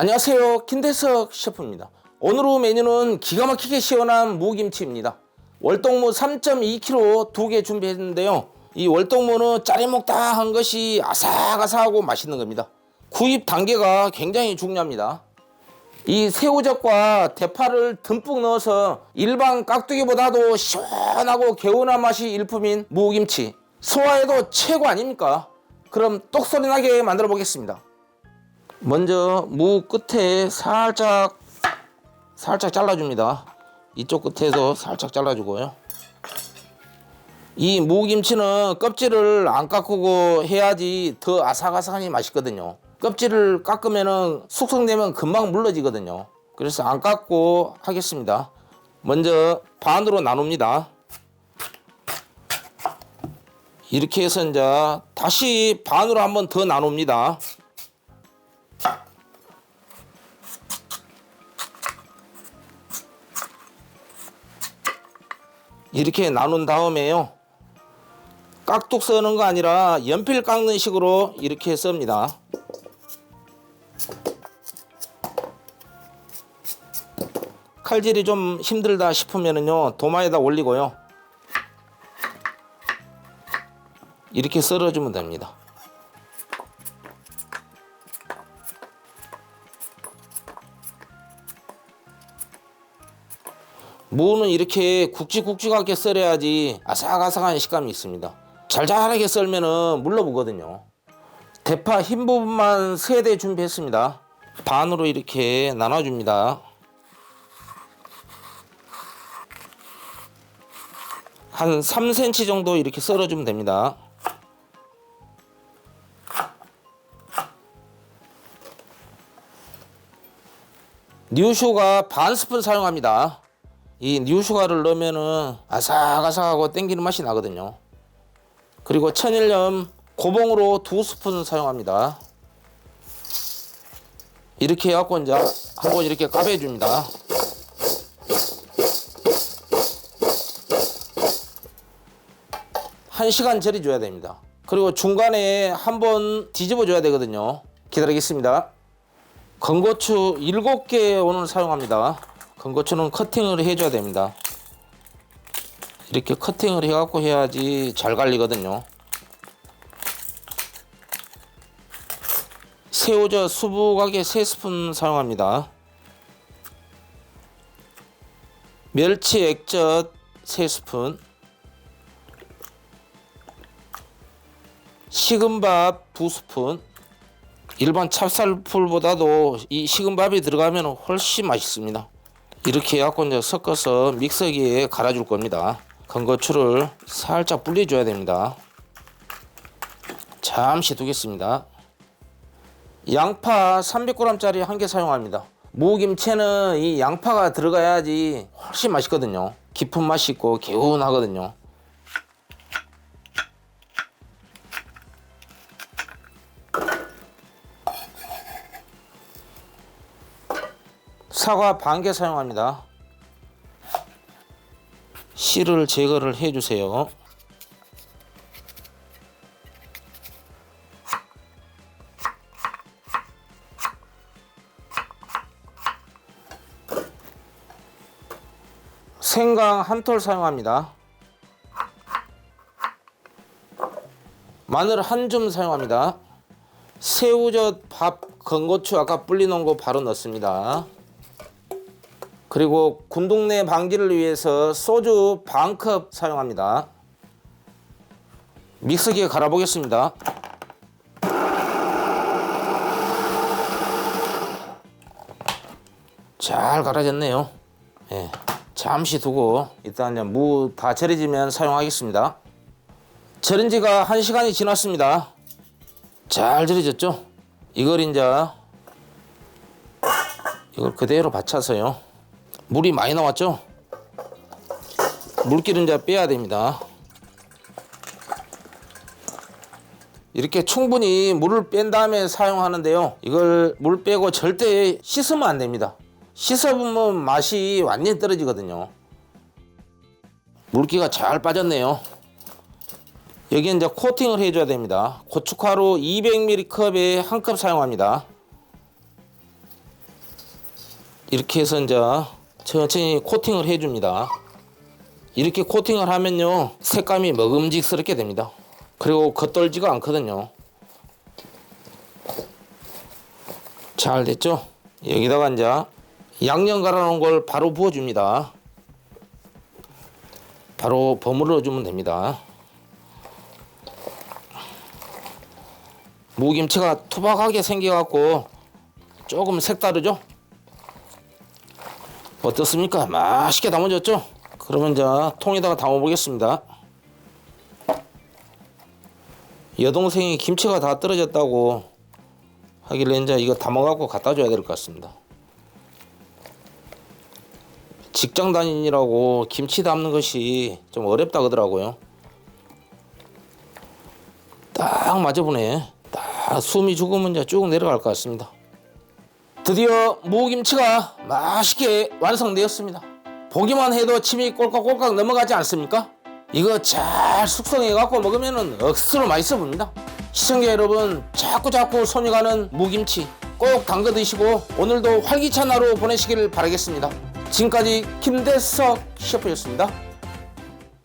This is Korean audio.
안녕하세요. 김대석 셰프입니다. 오늘의 메뉴는 기가 막히게 시원한 무김치입니다. 월동무 3.2kg 두 개 준비했는데요. 이 월동무는 짜리목다한 것이 아삭아삭하고 맛있는 겁니다. 구입 단계가 굉장히 중요합니다. 이 새우젓과 대파를 듬뿍 넣어서 일반 깍두기보다도 시원하고 개운한 맛이 일품인 무김치. 소화에도 최고 아닙니까? 그럼 똑소리 나게 만들어 보겠습니다. 먼저 무 끝에 살짝 살짝 잘라줍니다. 이쪽 끝에서 살짝 잘라주고요. 이 무김치는 껍질을 안 깎고 해야지 더 아삭아삭하니 맛있거든요. 껍질을 깎으면 숙성되면 금방 물러지거든요. 그래서 안 깎고 하겠습니다. 먼저 반으로 나눕니다. 이렇게 해서 이제 다시 반으로 한번 더 나눕니다. 이렇게 나눈 다음에요. 깍둑 써는 거 아니라 연필 깎는 식으로 이렇게 씁니다. 칼질이 좀 힘들다 싶으면요 도마에다 올리고요. 이렇게 썰어주면 됩니다. 무는 이렇게 굵직굵직하게 썰어야지 아삭아삭한 식감이 있습니다. 잘잘하게 썰면은 물러보거든요. 대파 흰 부분만 세대 준비했습니다. 반으로 이렇게 나눠줍니다. 한 3cm 정도 이렇게 썰어주면 됩니다. 뉴슈가 반 스푼 사용합니다. 이 뉴슈가를 넣으면은 아삭아삭하고 땡기는 맛이 나거든요. 그리고 천일염 고봉으로 두 스푼 사용합니다. 이렇게 해갖고 이제 한번 이렇게 까배줍니다. 한 시간 절여줘야 됩니다. 그리고 중간에 한번 뒤집어 줘야 되거든요. 기다리겠습니다. 건고추 7개 오늘 사용합니다. 건고추는 커팅을 해줘야 됩니다. 이렇게 커팅을 해갖고 해야지 잘 갈리거든요. 새우젓 수북하게 3스푼 사용합니다. 멸치 액젓 3스푼 식은밥 2스푼 일반 찹쌀풀보다도 이 식은밥이 들어가면 훨씬 맛있습니다. 이렇게 해갖고 이제 섞어서 믹서기에 갈아줄 겁니다. 건고추를 살짝 불려줘야 됩니다. 잠시 두겠습니다. 양파 300g짜리 한 개 사용합니다. 무김치는 이 양파가 들어가야지 훨씬 맛있거든요. 깊은 맛이 있고 개운하거든요. 사과 반 개 사용합니다. 씨를 제거를 해주세요. 생강 한 톨 사용합니다. 마늘 한 줌 사용합니다. 새우젓, 밥, 건고추 아까 불려놓은 거 바로 넣습니다. 그리고 군동내 방지를 위해서 소주 반컵 사용합니다. 믹서기에 갈아보겠습니다. 잘 갈아졌네요. 예, 잠시 두고 일단 무 다 절여지면 사용하겠습니다. 절인 지가 1시간이 지났습니다. 잘 절여졌죠? 이걸 이제 이걸 그대로 받쳐서요. 물이 많이 나왔죠? 물기를 이제 빼야 됩니다. 이렇게 충분히 물을 뺀 다음에 사용하는데요. 이걸 물 빼고 절대 씻으면 안 됩니다. 씻어보면 맛이 완전히 떨어지거든요. 물기가 잘 빠졌네요. 여기 이제 코팅을 해줘야 됩니다. 고춧가루 200ml 컵에 한 컵 사용합니다. 이렇게 해서 이제 천천히 코팅을 해줍니다. 이렇게 코팅을 하면요 색감이 먹음직스럽게 됩니다. 그리고 겉돌지가 않거든요. 잘 됐죠? 여기다가 이제 양념 갈아놓은 걸 바로 부어줍니다. 바로 버무려 주면 됩니다. 무김치가 투박하게 생겨갖고 조금 색다르죠? 어떻습니까? 맛있게 담아졌죠? 그러면 이제 통에다가 담아보겠습니다. 여동생이 김치가 다 떨어졌다고 하길래 이제 이거 담아갖고 갖다 줘야 될 것 같습니다. 직장 다니느라고 김치 담는 것이 좀 어렵다 그러더라고요. 딱 맞아보네. 딱 숨이 죽으면 이제 쭉 내려갈 것 같습니다. 드디어 무김치가 맛있게 완성되었습니다. 보기만 해도 침이 꼴깍꼴깍 넘어가지 않습니까? 이거 잘 숙성해 갖고 먹으면 억수로 맛있어 보입니다. 시청자 여러분 자꾸 자꾸 손이 가는 무김치 꼭 담궈 드시고 오늘도 활기찬 하루 보내시기를 바라겠습니다. 지금까지 김대석 셰프였습니다.